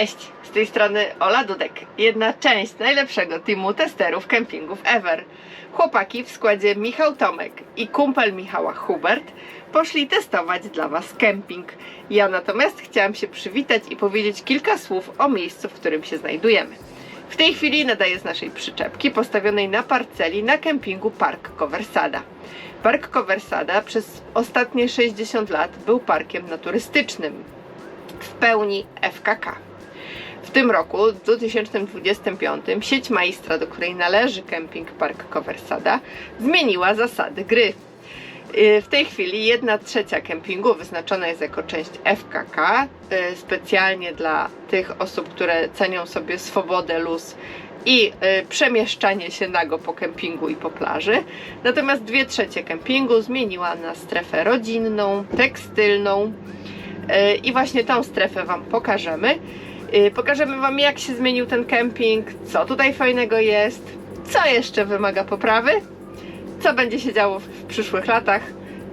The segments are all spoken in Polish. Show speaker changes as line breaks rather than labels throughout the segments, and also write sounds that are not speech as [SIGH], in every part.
Cześć, z tej strony Ola Dudek, jedna część najlepszego teamu testerów kempingów ever. Chłopaki w składzie Michał Tomek i kumpel Michała Hubert poszli testować dla Was kemping. Ja natomiast chciałam się przywitać i powiedzieć kilka słów o miejscu, w którym się znajdujemy. W tej chwili nadaję z naszej przyczepki postawionej na parceli na kempingu Park Coversada. Park Coversada przez ostatnie 60 lat był parkiem naturystycznym w pełni FKK. W tym roku, w 2025, sieć Maistra, do której należy Camping Park Coversada, zmieniła zasady gry. Yy, W tej chwili jedna trzecia kempingu wyznaczona jest jako część FKK, yy, specjalnie dla tych osób, które cenią sobie swobodę, luz i yy, przemieszczanie się nago po kempingu i po plaży. Natomiast dwie trzecie kempingu zmieniła na strefę rodzinną, tekstylną, i właśnie tą strefę Wam pokażemy. Yy, Pokażemy Wam, jak się zmienił ten kemping, co tutaj fajnego jest, co jeszcze wymaga poprawy, co będzie się działo w- w przyszłych latach.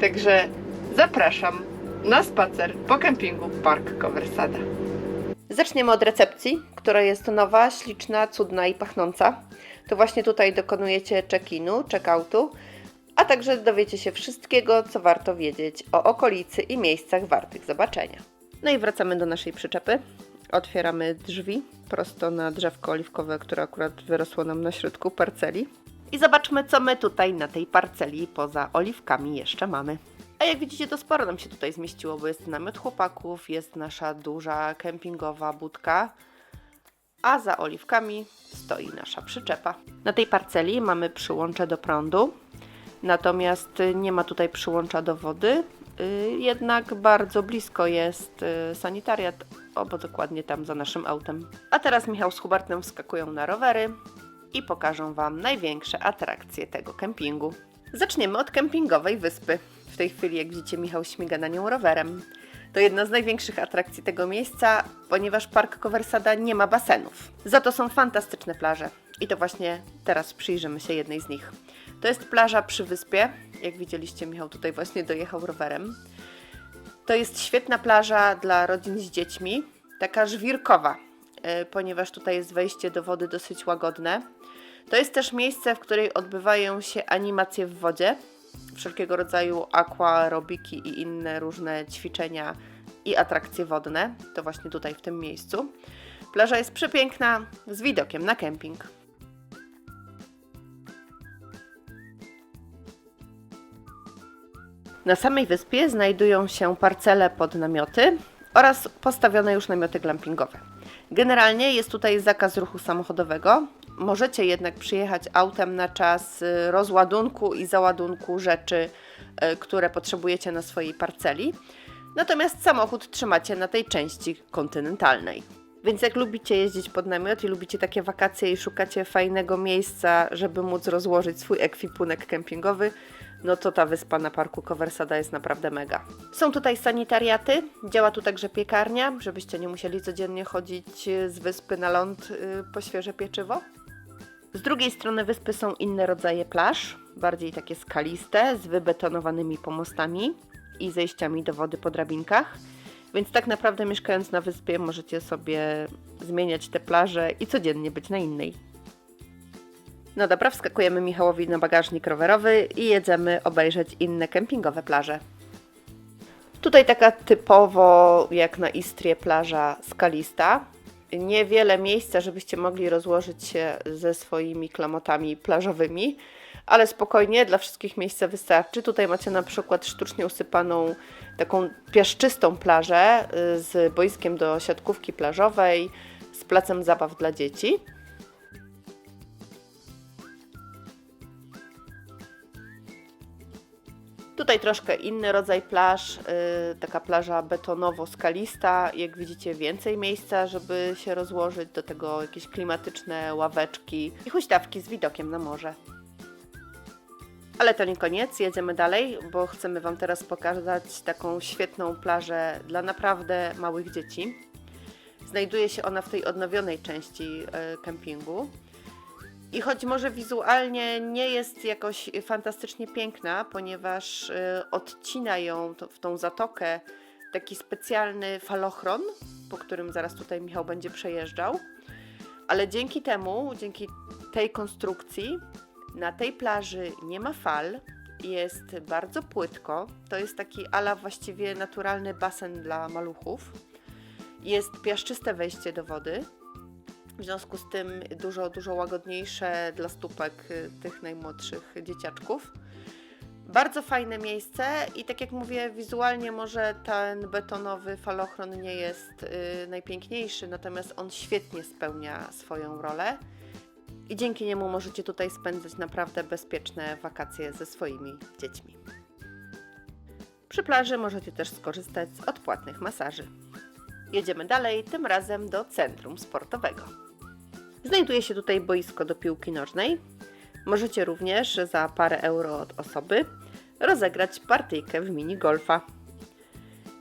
Także zapraszam na spacer po kempingu Park Coversada. Zaczniemy od recepcji, która jest nowa, śliczna, cudna i pachnąca. To właśnie tutaj dokonujecie check-inu, check-outu, a także dowiecie się wszystkiego, co warto wiedzieć o okolicy i miejscach wartych zobaczenia. No i wracamy do naszej przyczepy. Otwieramy drzwi prosto na drzewko oliwkowe, które akurat wyrosło nam na środku parceli. I zobaczmy, co my tutaj na tej parceli poza oliwkami jeszcze mamy. A jak widzicie, to sporo nam się tutaj zmieściło, bo jest namiot chłopaków, jest nasza duża kempingowa budka, a za oliwkami stoi nasza przyczepa. Na tej parceli mamy przyłącze do prądu, natomiast nie ma tutaj przyłącza do wody, y, jednak bardzo blisko jest y, sanitariat, obo dokładnie tam za naszym autem. A teraz Michał z Hubertem wskakują na rowery i pokażą Wam największe atrakcje tego kempingu. Zaczniemy od kempingowej wyspy. W tej chwili, jak widzicie, Michał śmiga na nią rowerem. To jedna z największych atrakcji tego miejsca, ponieważ Park Coversada nie ma basenów. Za to są fantastyczne plaże. I to właśnie teraz przyjrzymy się jednej z nich. To jest plaża przy wyspie. Jak widzieliście, Michał tutaj właśnie dojechał rowerem. To jest świetna plaża dla rodzin z dziećmi, taka żwirkowa, y, ponieważ tutaj jest wejście do wody dosyć łagodne. To jest też miejsce, w której odbywają się animacje w wodzie, wszelkiego rodzaju aquarobiki i inne różne ćwiczenia i atrakcje wodne. To właśnie tutaj w tym miejscu. Plaża jest przepiękna, z widokiem na kemping. Na samej wyspie znajdują się parcele pod namioty oraz postawione już namioty glampingowe. Generalnie jest tutaj zakaz ruchu samochodowego. Możecie jednak przyjechać autem na czas y, rozładunku i załadunku rzeczy, y, które potrzebujecie na swojej parceli. Natomiast samochód trzymacie na tej części kontynentalnej. Więc jak lubicie jeździć pod namiot i lubicie takie wakacje i szukacie fajnego miejsca, żeby móc rozłożyć swój ekwipunek kempingowy, no to ta wyspa na parku Coversada jest naprawdę mega. Są tutaj sanitariaty, działa tu także piekarnia, żebyście nie musieli codziennie chodzić y, z wyspy na ląd y, po świeże pieczywo. Z drugiej strony wyspy są inne rodzaje plaż, bardziej takie skaliste, z wybetonowanymi pomostami i zejściami do wody po drabinkach. Więc tak naprawdę mieszkając na wyspie możecie sobie zmieniać te plaże i codziennie być na innej. No dobra, wskakujemy Michałowi na bagażnik rowerowy i jedziemy obejrzeć inne kempingowe plaże. Tutaj taka typowo jak na Istrie plaża skalista. Niewiele miejsca, żebyście mogli rozłożyć się ze swoimi klamotami plażowymi, ale spokojnie, dla wszystkich miejsca wystarczy. Tutaj macie na przykład sztucznie usypaną taką piaszczystą plażę y, z boiskiem do siatkówki plażowej, z placem zabaw dla dzieci. Tutaj troszkę inny rodzaj plaż, yy, taka plaża betonowo-skalista. Jak widzicie, więcej miejsca, żeby się rozłożyć, do tego jakieś klimatyczne ławeczki i huśtawki z widokiem na morze. Ale to nie koniec, jedziemy dalej, bo chcemy Wam teraz pokazać taką świetną plażę dla naprawdę małych dzieci. Znajduje się ona w tej odnowionej części e, kempingu. I choć może wizualnie nie jest jakoś fantastycznie piękna, ponieważ y, odcina ją w tą zatokę taki specjalny falochron, po którym zaraz tutaj Michał będzie przejeżdżał. Ale dzięki temu, dzięki tej konstrukcji, na tej plaży nie ma fal, jest bardzo płytko. To jest taki ala właściwie naturalny basen dla maluchów. Jest piaszczyste wejście do wody. W związku z tym dużo, dużo łagodniejsze dla stópek y, tych najmłodszych dzieciaczków. Bardzo fajne miejsce i tak jak mówię, wizualnie może ten betonowy falochron nie jest y, najpiękniejszy, natomiast on świetnie spełnia swoją rolę i dzięki niemu możecie tutaj spędzać naprawdę bezpieczne wakacje ze swoimi dziećmi. Przy plaży możecie też skorzystać z odpłatnych masaży. Jedziemy dalej, tym razem do centrum sportowego. Znajduje się tutaj boisko do piłki nożnej. Możecie również za parę euro od osoby rozegrać partyjkę w minigolfa.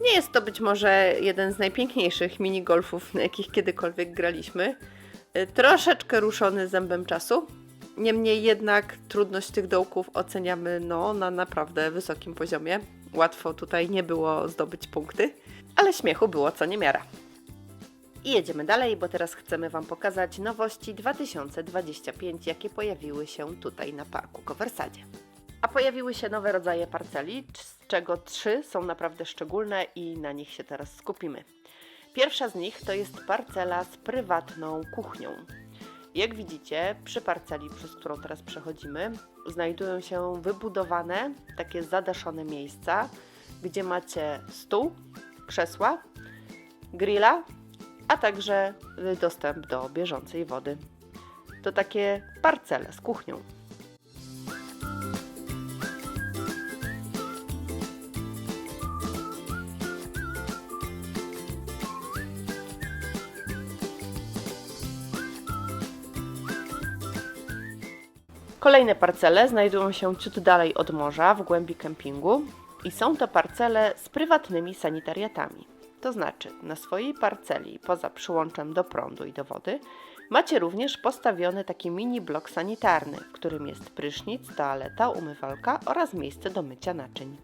Nie jest to być może jeden z najpiękniejszych minigolfów, na jakich kiedykolwiek graliśmy. Y, Troszeczkę ruszony zębem czasu. Niemniej jednak trudność tych dołków oceniamy no, na naprawdę wysokim poziomie. Łatwo tutaj nie było zdobyć punkty, ale śmiechu było co niemiara. I jedziemy dalej, bo teraz chcemy Wam pokazać nowości 2025, jakie pojawiły się tutaj na parku Kowersadzie. A pojawiły się nowe rodzaje parceli, z czego trzy są naprawdę szczególne i na nich się teraz skupimy. Pierwsza z nich to jest parcela z prywatną kuchnią. Jak widzicie, przy parceli, przez którą teraz przechodzimy, znajdują się wybudowane takie zadaszone miejsca, gdzie macie stół, krzesła, grilla, a także dostęp do bieżącej wody. To takie parcele z kuchnią. Kolejne parcele znajdują się ciut dalej od morza, w głębi kempingu i są to parcele z prywatnymi sanitariatami. To znaczy, na swojej parceli, poza przyłączem do prądu i do wody, macie również postawiony taki mini blok sanitarny, w którym jest prysznic, toaleta, umywalka oraz miejsce do mycia naczyń.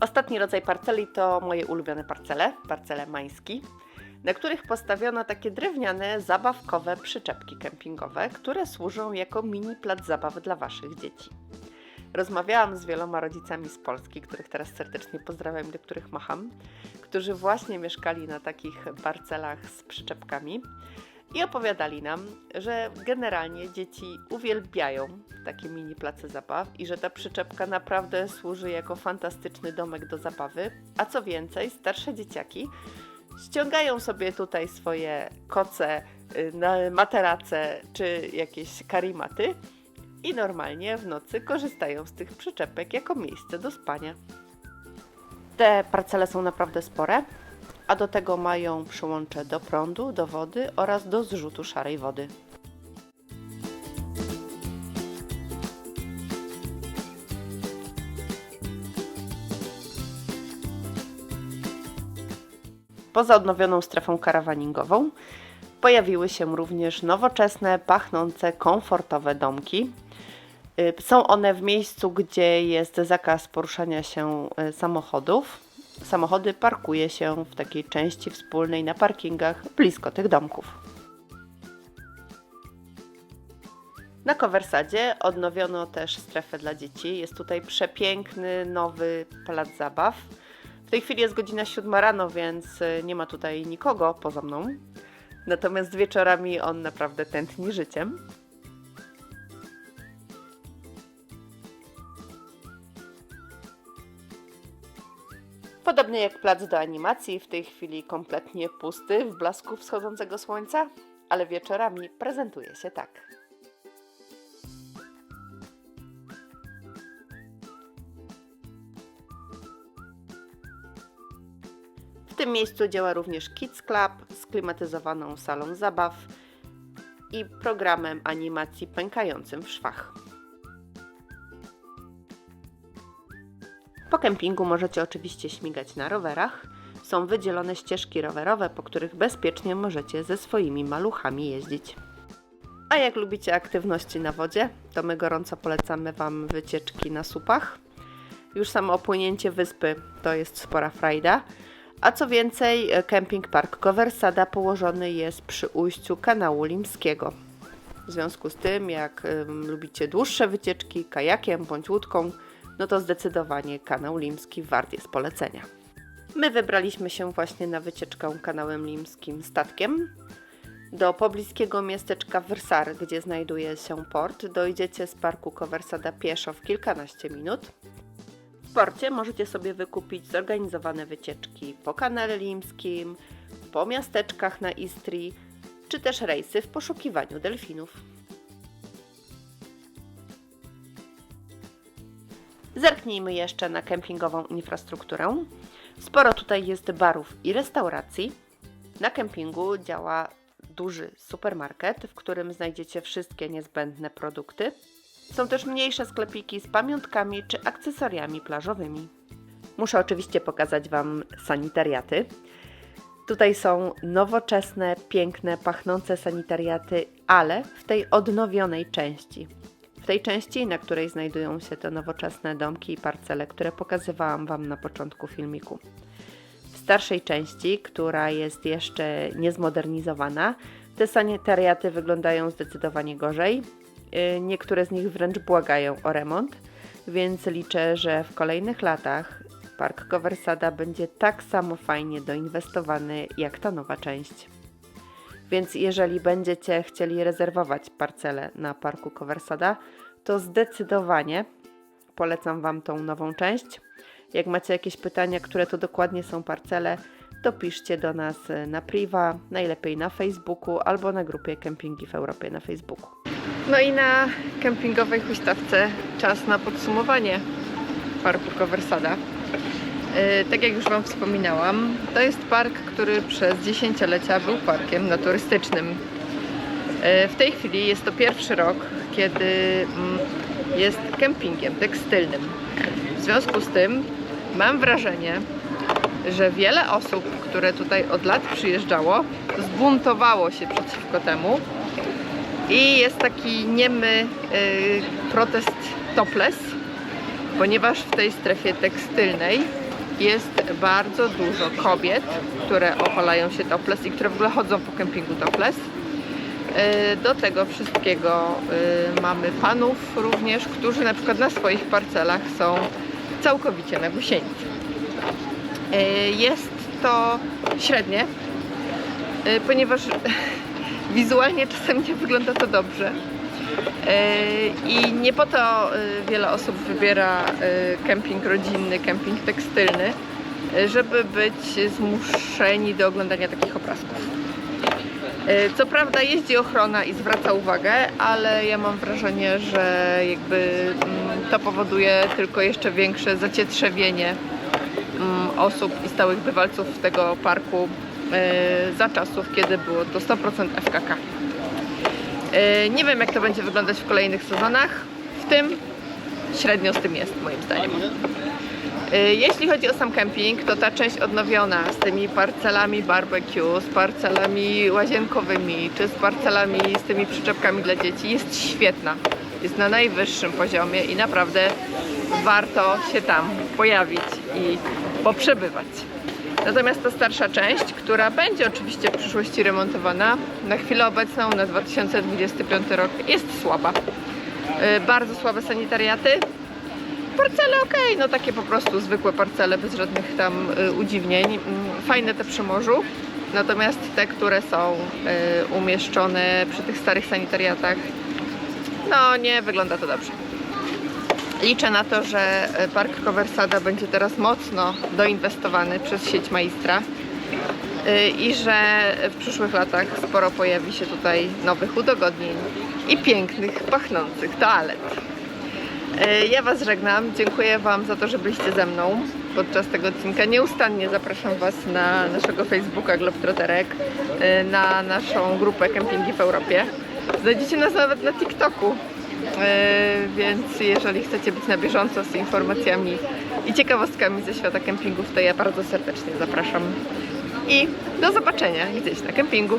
Ostatni rodzaj parceli to moje ulubione parcele, parcele mański, na których postawiono takie drewniane, zabawkowe przyczepki kempingowe, które służą jako mini plac zabaw dla Waszych dzieci. Rozmawiałam z wieloma rodzicami z Polski, których teraz serdecznie pozdrawiam, do których macham, którzy właśnie mieszkali na takich parcelach z przyczepkami i opowiadali nam, że generalnie dzieci uwielbiają takie mini place zabaw i że ta przyczepka naprawdę służy jako fantastyczny domek do zabawy, a co więcej, starsze dzieciaki ściągają sobie tutaj swoje koce, y, materace czy jakieś karimaty i normalnie w nocy korzystają z tych przyczepek jako miejsce do spania. Te parcele są naprawdę spore, a do tego mają przyłącze do prądu, do wody oraz do zrzutu szarej wody. Poza odnowioną strefą karawaningową pojawiły się również nowoczesne, pachnące, komfortowe domki. Y, Są one w miejscu, gdzie jest zakaz poruszania się y, samochodów. Samochody parkuje się w takiej części wspólnej na parkingach blisko tych domków. Na Kowersadzie odnowiono też strefę dla dzieci. Jest tutaj przepiękny, nowy plac zabaw. W tej chwili jest godzina 7 rano, więc y, nie ma tutaj nikogo poza mną. Natomiast wieczorami on naprawdę tętni życiem. Podobnie jak plac do animacji, w tej chwili kompletnie pusty w blasku wschodzącego słońca, ale wieczorami prezentuje się tak. Tym miejscu działa również Kids Club z klimatyzowaną salą zabaw i programem animacji pękającym w szwach. Po kempingu możecie oczywiście śmigać na rowerach. Są wydzielone ścieżki rowerowe, po których bezpiecznie możecie ze swoimi maluchami jeździć. A jak lubicie aktywności na wodzie, to my gorąco polecamy Wam wycieczki na supach. Już samo opłynięcie wyspy to jest spora frajda. A co więcej, Camping Park Coversada położony jest przy ujściu kanału Limskiego. W związku z tym, jak ym, lubicie dłuższe wycieczki kajakiem bądź łódką, no to zdecydowanie kanał Limski wart jest polecenia. My wybraliśmy się właśnie na wycieczkę kanałem Limskim statkiem. Do pobliskiego miasteczka Wersar, gdzie znajduje się port, dojdziecie z parku Coversada pieszo w kilkanaście minut. W porcie możecie sobie wykupić zorganizowane wycieczki po kanale Limskim, po miasteczkach na Istrii, czy też rejsy w poszukiwaniu delfinów. Zerknijmy jeszcze na kempingową infrastrukturę. Sporo tutaj jest barów i restauracji. Na kempingu działa duży supermarket, w którym znajdziecie wszystkie niezbędne produkty. Są też mniejsze sklepiki z pamiątkami czy akcesoriami plażowymi. Muszę oczywiście pokazać Wam sanitariaty. Tutaj są nowoczesne, piękne, pachnące sanitariaty, ale w tej odnowionej części. W tej części, na której znajdują się te nowoczesne domki i parcele, które pokazywałam Wam na początku filmiku. W starszej części, która jest jeszcze niezmodernizowana, te sanitariaty wyglądają zdecydowanie gorzej. Yy, Niektóre z nich wręcz błagają o remont, więc liczę, że w kolejnych latach Park Coversada będzie tak samo fajnie doinwestowany jak ta nowa część. Więc jeżeli będziecie chcieli rezerwować parcelę na Parku Coversada, to zdecydowanie polecam Wam tą nową część. Jak macie jakieś pytania, które to dokładnie są parcele, to piszcie do nas na priwa, najlepiej na Facebooku albo na grupie Kempingi w Europie na Facebooku. No i na kempingowej huśtawce czas na podsumowanie Parku Coversada. Yy, Tak jak już Wam wspominałam, to jest park, który przez dziesięciolecia był parkiem naturystycznym. Yy, W tej chwili jest to pierwszy rok, kiedy mm, jest kempingiem tekstylnym. W związku z tym mam wrażenie, że wiele osób, które tutaj od lat przyjeżdżało, zbuntowało się przeciwko temu i jest taki niemy yy, protest topless, ponieważ w tej strefie tekstylnej jest bardzo dużo kobiet, które opalają się topless i które w ogóle chodzą po kempingu topless. Yy, Do tego wszystkiego yy, mamy panów również, którzy na przykład na swoich parcelach są całkowicie nagusieńcy. Yy, Jest to średnie, ponieważ [LAUGHS] wizualnie czasem nie wygląda to dobrze. Yy, I nie po to yy, wiele osób wybiera yy, kemping rodzinny, kemping tekstylny, żeby być zmuszeni do oglądania takich obrazków. Co prawda jeździ ochrona i zwraca uwagę, ale ja mam wrażenie, że jakby mm, to powoduje tylko jeszcze większe zacietrzewienie mm, osób i stałych bywalców tego parku za czasów, kiedy było to 100% FKK. Yy, Nie wiem, jak to będzie wyglądać w kolejnych sezonach. W tym średnio z tym jest, moim zdaniem. Yy, Jeśli chodzi o sam kemping, to ta część odnowiona z tymi parcelami barbecue, z parcelami łazienkowymi, czy z parcelami z tymi przyczepkami dla dzieci jest świetna. Jest na najwyższym poziomie i naprawdę warto się tam pojawić i poprzebywać. Natomiast ta starsza część, która będzie oczywiście w przyszłości remontowana, na chwilę obecną, na 2025 rok, jest słaba. Yy, Bardzo słabe sanitariaty. Parcele ok, no takie po prostu zwykłe parcele, bez żadnych tam y, udziwnień. Mm, Fajne te przy morzu. Natomiast te, które są y, umieszczone przy tych starych sanitariatach, no nie wygląda to dobrze. Liczę na to, że e, Park Coversada będzie teraz mocno doinwestowany przez sieć Maistra y, i że w przyszłych latach sporo pojawi się tutaj nowych udogodnień i pięknych, pachnących toalet. Y, Ja Was żegnam, dziękuję Wam za to, że byliście ze mną podczas tego odcinka. Nieustannie zapraszam Was na naszego Facebooka Globetrotterek, y, na naszą grupę Kempingi w Europie. Znajdziecie nas nawet na TikToku. E, więc jeżeli chcecie być na bieżąco z informacjami i ciekawostkami ze świata kempingów, to ja bardzo serdecznie zapraszam. I do zobaczenia gdzieś na kempingu.